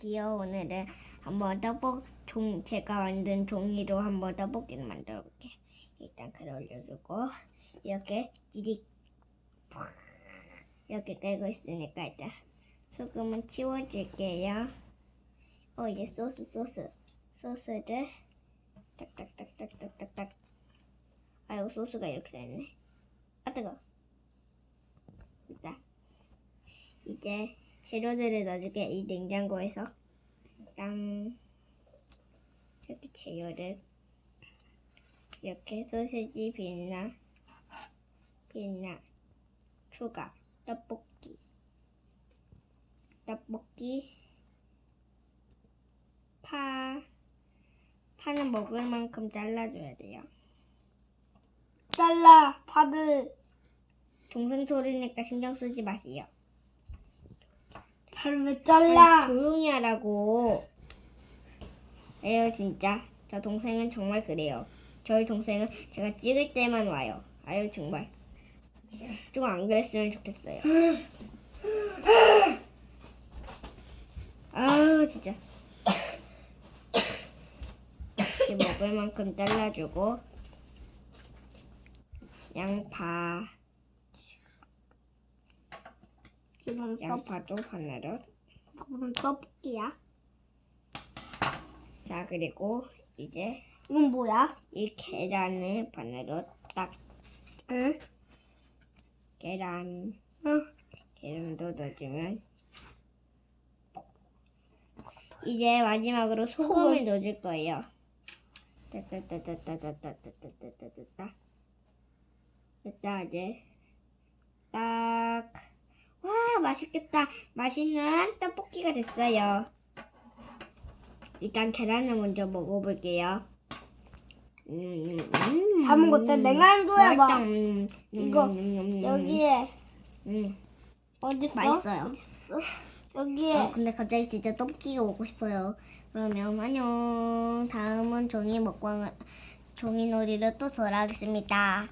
안녕하세요. 오늘은 한번 떡볶 종 제가 만든 종이로 한번 떡볶이를 만들어 볼게. 일단 글 올려주고 이렇게 찌릿 이렇게 깔고 있으니까 일단 소금은 치워줄게요. 어 이제 소스 소스 소스를 딱딱딱딱딱딱딱. 아이고 소스가 이렇게 됐네. 아 뜨거. 됐다. 이제 재료들을 넣어줄게. 이 냉장고에서 땅 이렇게 재료를 이렇게 소세지 빛나 빛나 추가 떡볶이 떡볶이 파 파는 먹을 만큼 잘라줘야 돼요. 잘라 파를 동생 소리니까 신경 쓰지 마세요. 파를 왜 잘라? 조용히 하라고. 에요 진짜. 저 동생은 정말 그래요. 저희 동생은 제가 찍을 때만 와요. 아유 정말. 좀 안 그랬으면 좋겠어요. 아우 진짜. 먹을 만큼 잘라주고 양파, 이건 떡 양파도 반으로. 이건 떡볶이야. 자 그리고 이제 이건 뭐야? 이 계란을 반으로 딱 응? 계란 응. 계란도 넣어주면 이제 마지막으로 소금을 넣어줄 거예요. 따따따따따따따따따따따따 됐다 이제 맛있겠다 맛있는 떡볶이가 됐어요. 일단 계란을 먼저 먹어볼게요. 음, 음, 다 먹었대. 음, 냉장고에 봐. 맛있다. 음, 음, 이거 음, 음, 음, 여기에 음, 어디 있어? 맛있어요. 여기에 어, 근데 갑자기 진짜 떡볶이가 먹고 싶어요. 그러면 안녕. 다음은 종이 먹방, 종이 놀이로 또 돌아오겠습니다.